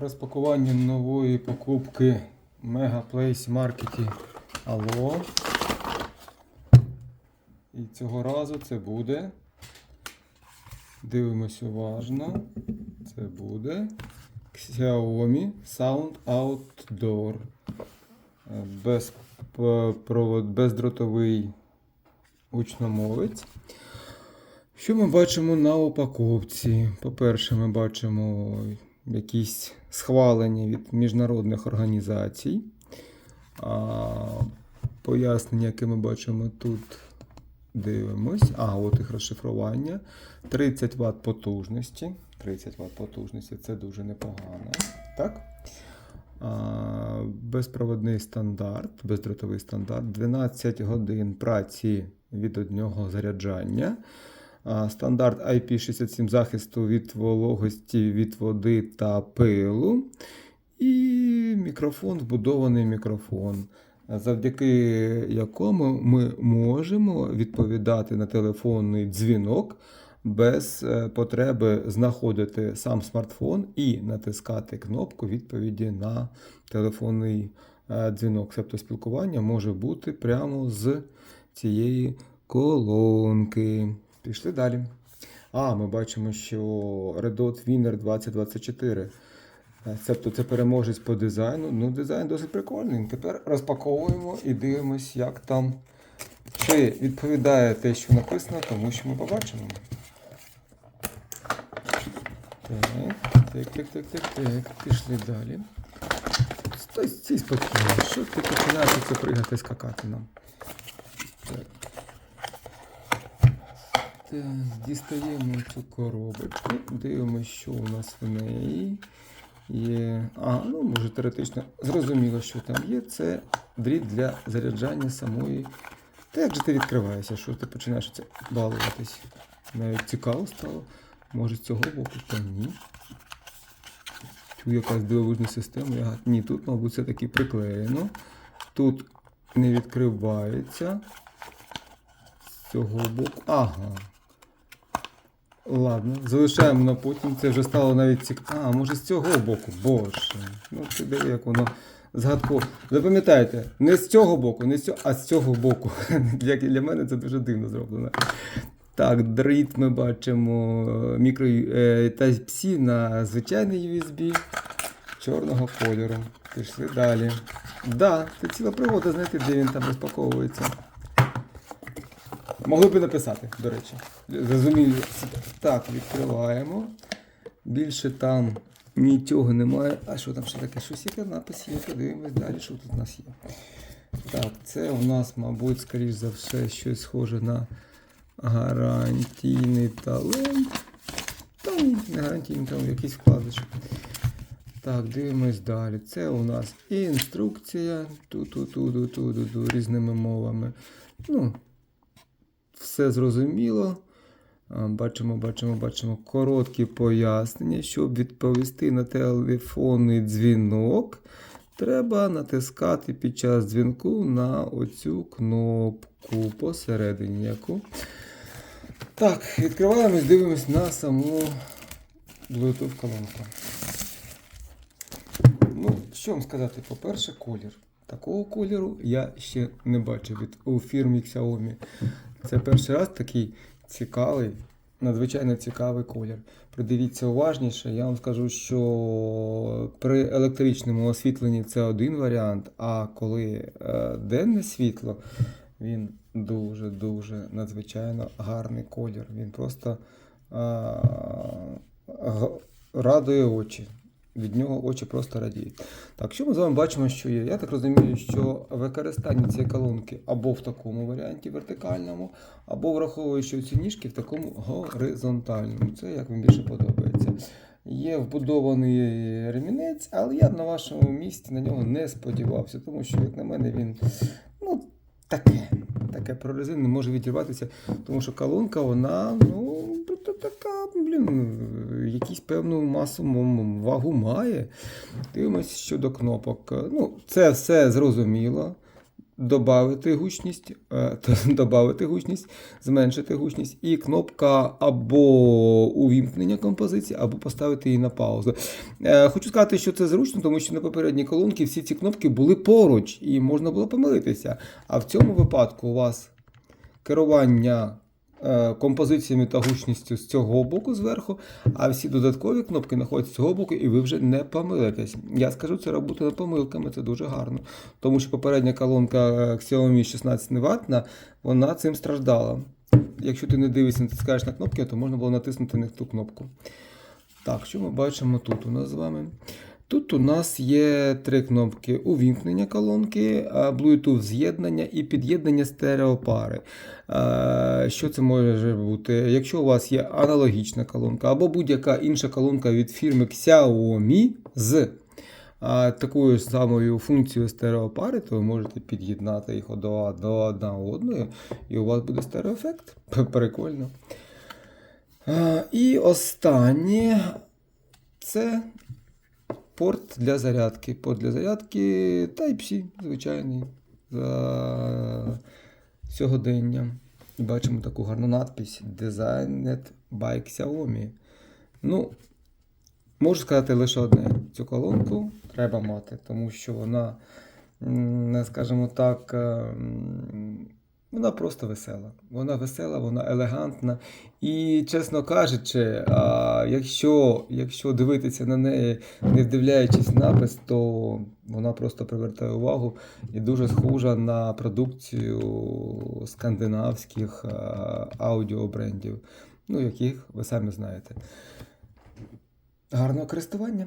Розпакування нової покупки Mega Place Market Allo. І цього разу це буде. Дивимось уважно. Це буде Xiaomi Sound Outdoor. Е, Без, провод, бездротовий гучномовець. Що ми бачимо на упаковці? По-перше, ми бачимо якісь схвалення від міжнародних організацій. А, пояснення, яке ми бачимо тут, дивимось. А, от їх розшифрування. 30 Вт потужності. 30 Вт потужності це дуже непогано. Так? А, безпроводний стандарт, бездротовий стандарт, 12 годин праці від одного заряджання. Стандарт IP67 захисту від вологості, від води та пилу. І мікрофон, вбудований мікрофон, завдяки якому ми можемо відповідати на телефонний дзвінок без е, потреби знаходити сам смартфон і натискати кнопку відповіді на телефонний е, дзвінок. Тобто спілкування може бути прямо з цієї колонки. Пішли далі. А, ми бачимо, що Red Dot Winner 2024. Е, Тобто це переможець по дизайну. Ну, дизайн досить прикольний. Тепер розпаковуємо і дивимось, як там. Чи відповідає те, що написано, тому що ми побачимо. Так, так, так, так, так, так. Пішли далі. Стой, стій спокійно. Що ти починаєш це пригати, скакати нам? Так, дістаємо цю коробочку, дивимося, що у нас в неї є. А, ну може теоретично зрозуміло, що там є. Це дріт для заряджання самої. Та як же ти відкриваєшся, що ти починаєш це балуватись? Навіть цікаво стало. Може з цього боку, та ні. Тут якась дивовижна система. Я... Ні, тут, мабуть, все-таки приклеєно. Тут не відкривається. З цього боку. Ага. Ладно, залишаємо на потім. Це вже стало навіть цікаво. А, може з цього боку. Боже. Ну ти диви, як воно згадково. Запам'ятайте, не з цього боку, не з цього, а з цього боку. Для, для мене це дуже дивно зроблено. Так, дріт ми бачимо мікро е, Type-C на звичайний USB чорного кольору. Пішли далі. Да, це ціла пригода знайти, де він там розпаковується. Могли б написати, до речі. Зрозуміло. Так, відкриваємо. Більше там нічого немає. А що там ще таке? Щось яке напис є. Подивимось далі, що тут у нас є. Так, це у нас, мабуть, скоріш за все, щось схоже на гарантійний талон. Та ні, не гарантійний талон, якийсь вкладочок. Так, дивимось далі. Це у нас інструкція. Ту-ту-ту-ту-ту-ту різними мовами. Ну, все зрозуміло. Бачимо, бачимо, бачимо короткі пояснення. Щоб відповісти на телефонний дзвінок, треба натискати під час дзвінку на оцю кнопку посередині. яку. Так, відкриваємось, дивимось на саму Bluetooth колонку. Ну, що вам сказати, по-перше, колір. Такого кольору я ще не бачив від у фірмі Xiaomi. Це перший раз такий цікавий, надзвичайно цікавий колір. Придивіться уважніше, я вам скажу, що при електричному освітленні це один варіант, а коли е, денне світло, він дуже-дуже надзвичайно гарний колір. Він просто г- радує очі. Від нього очі просто радіють. Так, що ми з вами бачимо, що є? Я так розумію, що використання цієї колонки або в такому варіанті вертикальному, або враховуючи ці ніжки в такому горизонтальному. Це як вам більше подобається. Є вбудований ремінець, але я на вашому місці на нього не сподівався, тому що, як на мене, він ну, таке. Таке прорезинне може відірватися, тому що колонка, вона, ну, така, блін, якусь певну масу вагу має. Дивимось щодо кнопок. Ну, це все зрозуміло. Добавити гучність, е, добавити гучність, зменшити гучність, і кнопка або увімкнення композиції, або поставити її на паузу. Е, Хочу сказати, що це зручно, тому що на попередній колонці всі ці кнопки були поруч і можна було помилитися. А в цьому випадку у вас керування композиціями та гучністю з цього боку зверху, а всі додаткові кнопки знаходяться з цього боку, і ви вже не помилитесь. Я скажу, це робота над помилками, це дуже гарно. Тому що попередня колонка е, Xiaomi 16 ватна, вона цим страждала. Якщо ти не дивишся, натискаєш на кнопки, то можна було натиснути на ту кнопку. Так, що ми бачимо тут у нас з вами? Тут у нас є три кнопки: увімкнення колонки, Bluetooth з'єднання і під'єднання стереопари. Що це може бути? Якщо у вас є аналогічна колонка або будь-яка інша колонка від фірми Xiaomi з такою ж самою функцією стереопари, то ви можете під'єднати їх до, одна одної, і у вас буде стереоефект. Прикольно. І останнє це порт для зарядки. Порт для зарядки Type-C, звичайний за сьогодення. І бачимо таку гарну надпись Designed by Xiaomi. Ну, можу сказати лише одне: цю колонку треба мати, тому що вона, скажімо так, ем, вона просто весела. Вона весела, вона елегантна. І, чесно кажучи, а, якщо, якщо дивитися на неї, не вдивляючись напис, то вона просто привертає увагу і дуже схожа на продукцію скандинавських аудіобрендів, ну, яких ви самі знаєте. Гарного користування!